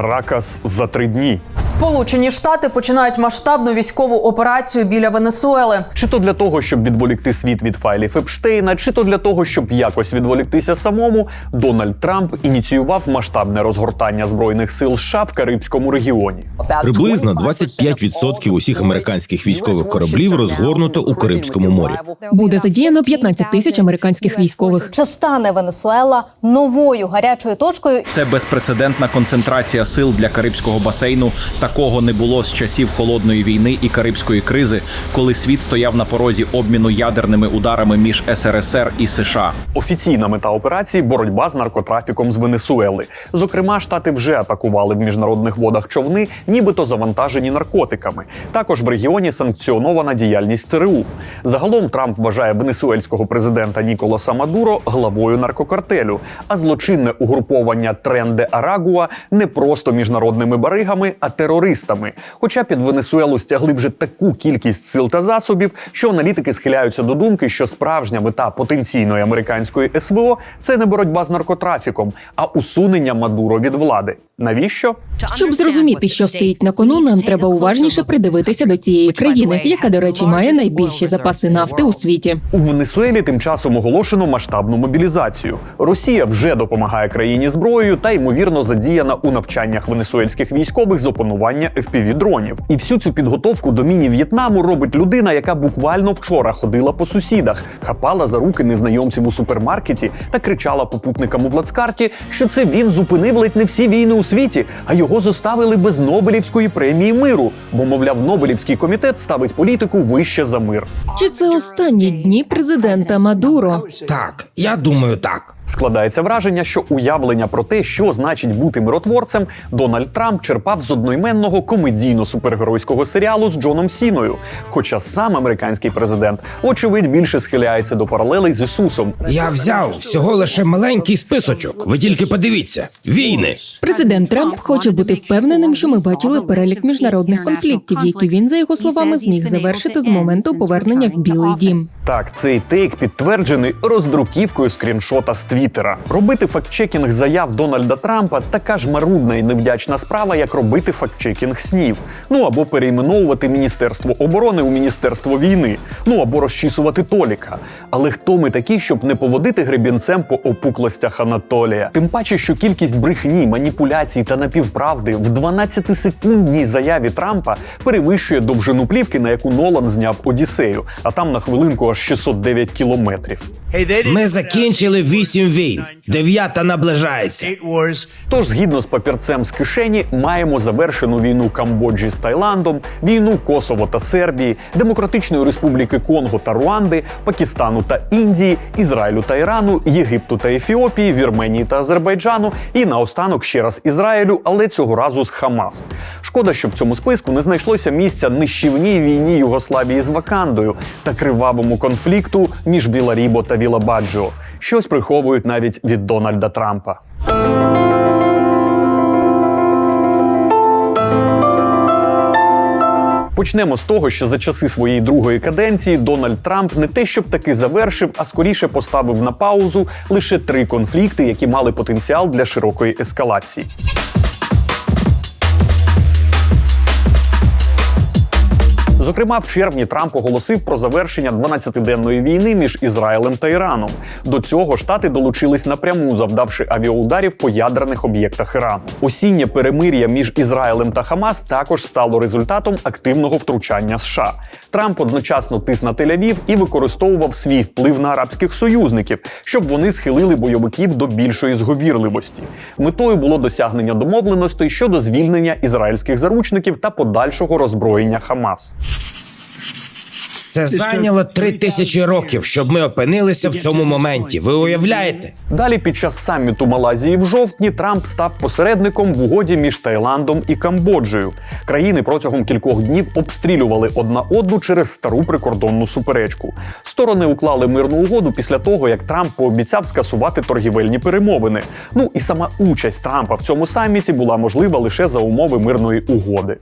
Каракас за три дні. Сполучені Штати починають масштабну військову операцію біля Венесуели. Чи то для того, щоб відволікти світ від файлів Епштейна, чи то для того, щоб якось відволіктися самому, Дональд Трамп ініціював масштабне розгортання збройних сил США в Карибському регіоні. Приблизно 25% усіх американських військових кораблів розгорнуто у Карибському морі. Буде задіяно 15 тисяч американських військових. Чи стане Венесуела новою гарячою точкою? Це безпрецедентна концентрація сил для Карибського басейну. Такого не було з часів холодної війни і Карибської кризи, коли світ стояв на порозі обміну ядерними ударами між СРСР і США. Офіційна мета операції боротьба з наркотрафіком з Венесуели. Зокрема, штати вже атакували в міжнародних водах човни, нібито завантажені наркотиками. Також в регіоні санкціонована діяльність ЦРУ. Загалом Трамп вважає венесуельського президента Ніколаса Мадуро главою наркокартелю, а злочинне угруповання Тренде Арагуа не просто міжнародними баригами, а терористами. Хоча під Венесуелу стягли вже таку кількість сил та засобів, що аналітики схиляються до думки, що справжня мета потенційної американської СВО це не боротьба з наркотрафіком, а усунення Мадуро від влади. Навіщо? Щоб зрозуміти, що стоїть на кону, нам треба уважніше придивитися до цієї країни, яка, до речі, має найбільші запаси нафти у світі. У Венесуелі тим часом оголошено масштабну мобілізацію. Росія вже допомагає країні зброєю та ймовірно задіяна у навчаннях венесуельських військових з опанування fpv дронів. І всю цю підготовку до міні В'єтнаму робить людина, яка буквально вчора ходила по сусідах, хапала за руки незнайомців у супермаркеті та кричала попутникам у плацкарті, що це він зупинив ледь не всі війни у світі, а його зоставили без Нобелівської премії миру. Бо, мовляв, Нобелівський комітет ставить політику вище за мир. Чи це останні дні президента Мадуро? Так, я думаю, так. Складається враження, що уявлення про те, що значить бути миротворцем, Дональд Трамп черпав з одноіменного комедійно-супергеройського серіалу з Джоном Сіною. Хоча сам американський президент, очевидь, більше схиляється до паралелей з Ісусом. Я взяв всього лише маленький списочок. Ви тільки подивіться: війни. Президент Трамп хоче бути впевненим, що ми бачили перелік міжнародних конфліктів, які він, за його словами, зміг завершити з моменту повернення в Білий Дім. Так, цей тейк підтверджений роздруківкою скріншота з Твіттера. Робити фактчекінг заяв Дональда Трампа така ж марудна і невдячна справа, як робити фактчекінг снів. Ну або перейменовувати Міністерство оборони у Міністерство війни. Ну або розчісувати Толіка. Але хто ми такі, щоб не поводити гребінцем по опуклостях Анатолія? Тим паче, що кількість брехні, маніпуляцій та напівправди в 12-секундній заяві Трампа перевищує довжину плівки, на яку Нолан зняв Одіссею, а там на хвилинку аж 609 кілометрів. Ми закінчили вісім війн. Дев'ята наближається. Тож, згідно з папірцем з кишені, маємо завершену війну Камбоджі з Таїландом, війну Косово та Сербії, Демократичної Республіки Конго та Руанди, Пакистану та Індії, Ізраїлю та Ірану, Єгипту та Ефіопії, Вірменії та Азербайджану і наостанок ще раз Ізраїлю, але цього разу з Хамас. Шкода, що в цьому списку не знайшлося місця нищівній війні Югославії з Вакандою та кривавому конфлікту між Віларібо та Вілабаджо. Щось приховують навіть від Дональда Трампа. Почнемо з того, що за часи своєї другої каденції Дональд Трамп не те, щоб таки завершив, а скоріше поставив на паузу лише три конфлікти, які мали потенціал для широкої ескалації. Зокрема, в червні Трамп оголосив про завершення 12-денної війни між Ізраїлем та Іраном. До цього штати долучились напряму, завдавши авіаударів по ядерних об'єктах Ірану. Осіннє перемир'я між Ізраїлем та Хамас також стало результатом активного втручання США. Трамп одночасно тис на Тель-Авів і використовував свій вплив на арабських союзників, щоб вони схилили бойовиків до більшої зговірливості. Метою було досягнення домовленостей щодо звільнення ізраїльських заручників та подальшого роззброєння Хамас. Це зайняло три тисячі років, щоб ми опинилися в цьому моменті. Ви уявляєте? Далі, під час саміту Малайзії в жовтні, Трамп став посередником в угоді між Таїландом і Камбоджею. Країни протягом кількох днів обстрілювали одна одну через стару прикордонну суперечку. Сторони уклали мирну угоду після того, як Трамп пообіцяв скасувати торгівельні перемовини. Ну і сама участь Трампа в цьому саміті була можлива лише за умови мирної угоди.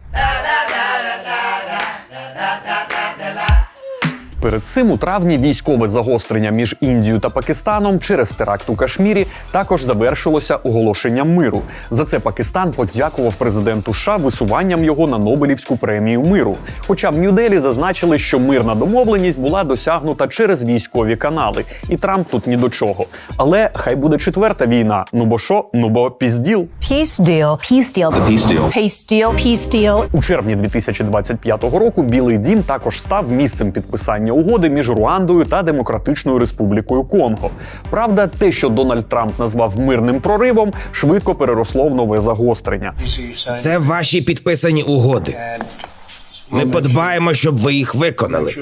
Перед цим у травні військове загострення між Індією та Пакистаном через теракт у Кашмірі також завершилося оголошенням миру. За це Пакистан подякував президенту США висуванням його на Нобелівську премію миру. Хоча в Нью-Делі зазначили, що мирна домовленість була досягнута через військові канали, і Трамп тут ні до чого. Але хай буде четверта війна. Ну бо що? Ну бо пізділ. Deal. Peace deal. Peace deal. У червні 2025 року Білий Дім також став місцем підписання угоди між Руандою та Демократичною Республікою Конго. Правда, те, що Дональд Трамп назвав мирним проривом, швидко переросло в нове загострення. Це ваші підписані угоди. Ми подбаємо, щоб ви їх виконали.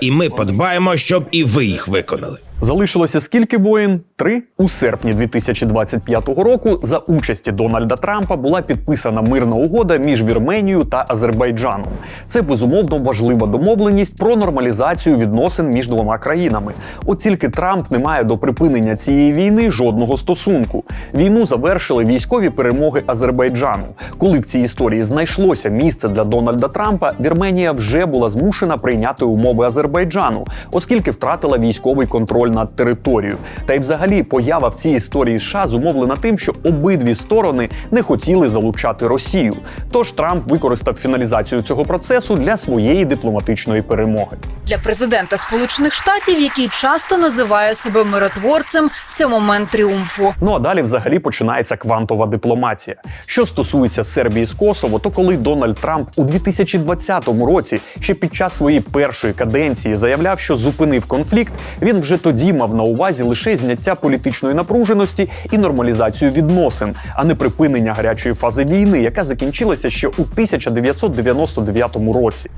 І ми подбаємо, щоб і ви їх виконали. Залишилося скільки воїн? Три у серпні 2025 року за участі Дональда Трампа була підписана мирна угода між Вірменією та Азербайджаном. Це безумовно важлива домовленість про нормалізацію відносин між двома країнами. От тільки Трамп не має до припинення цієї війни жодного стосунку. Війну завершили військові перемоги Азербайджану. Коли в цій історії знайшлося місце для Дональда Трампа, Вірменія вже була змушена прийняти умови Азербайджану, оскільки втратила військовий контроль над територією. Та й взагалі поява в цій історії США зумовлена тим, що обидві сторони не хотіли залучати Росію. Тож Трамп використав фіналізацію цього процесу для своєї дипломатичної перемоги. Для президента Сполучених Штатів, який часто називає себе миротворцем, це момент тріумфу. Ну а далі взагалі починається квантова дипломатія. Що стосується Сербії з Косово, то коли Дональд Трамп у 2020 році, ще під час своєї першої каденції, заявляв, що зупинив конфлікт, він вже тоді мав на увазі лише зняття політичної напруженості і нормалізацію відносин, а не припинення гарячої фази війни, яка закінчилася ще у 1999 році.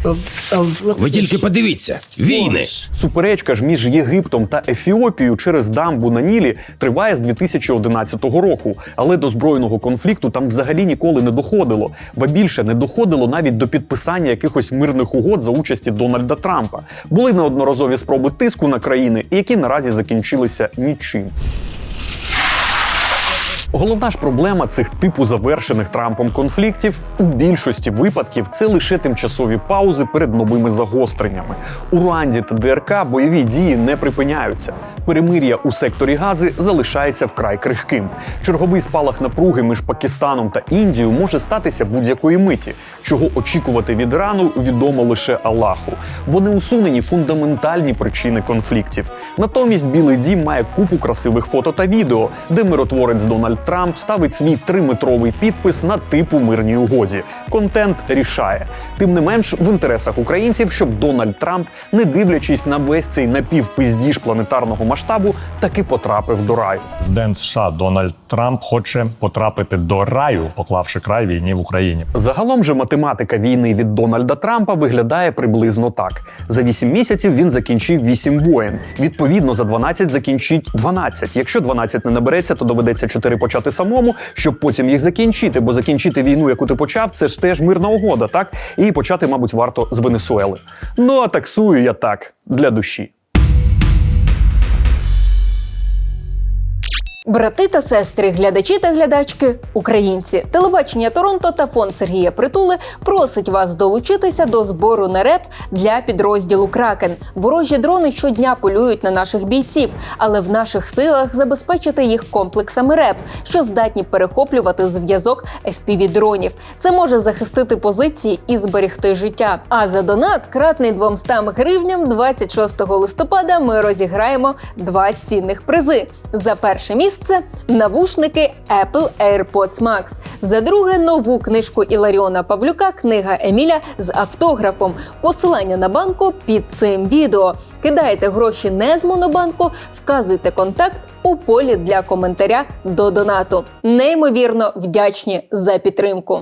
Ви тільки подивіться: війни. Суперечка ж між Єгиптом та Ефіопією через дамбу на Нілі триває з 2011 року, але до збройного конфлікту там взагалі ніколи не доходило, ба більше не доходило навіть до підписання якихось мирних угод за участі Дональда Трампа. Були неодноразові спроби тиску на країни, які наразі закінчилися нічим. Головна ж проблема цих типу завершених Трампом конфліктів у більшості випадків це лише тимчасові паузи перед новими загостреннями. У Руанді та ДРК бойові дії не припиняються. Перемир'я у секторі Гази залишається вкрай крихким. Черговий спалах напруги між Пакистаном та Індією може статися будь-якої миті. Чого очікувати від Ірану, відомо лише Аллаху, бо не усунені фундаментальні причини конфліктів. Натомість Білий Дім має купу красивих фото та відео, де миротворець Дональд Трамп ставить свій триметровий підпис на типу мирній угоді. Контент рішає. Тим не менш, в інтересах українців, щоб Дональд Трамп, не дивлячись на весь цей напівпиздіж планетарного масштабу, таки потрапив до раю. Президент США Дональд Трамп хоче потрапити до раю, поклавши край війні в Україні. Загалом же математика війни від Дональда Трампа виглядає приблизно так: за 8 місяців він закінчив 8 воєн. Відповідно, за 12 закінчить 12. Якщо 12 не набереться, то доведеться 4 почати самому, щоб потім їх закінчити. Бо закінчити війну, яку ти почав, це ж теж мирна угода, так? І почати, мабуть, варто з Венесуели. Ну а таксую я так для душі. Брати та сестри, глядачі та глядачки, українці, телебачення Торонто та фонд Сергія Притули просить вас долучитися до збору на реп для підрозділу Кракен. Ворожі дрони щодня полюють на наших бійців, але в наших силах забезпечити їх комплексами РЕП, що здатні перехоплювати зв'язок fpv дронів. Це може захистити позиції і зберегти життя. А за донат, кратний 200 гривням, 26 листопада ми розіграємо два цінних призи. За перше місце навушники Apple AirPods Max. За друге нову книжку Іларіона Павлюка Книга Еміля з автографом. Посилання на банку під цим відео. Кидайте гроші не з монобанку, вказуйте контакт у полі для коментаря до донату. Неймовірно вдячні за підтримку.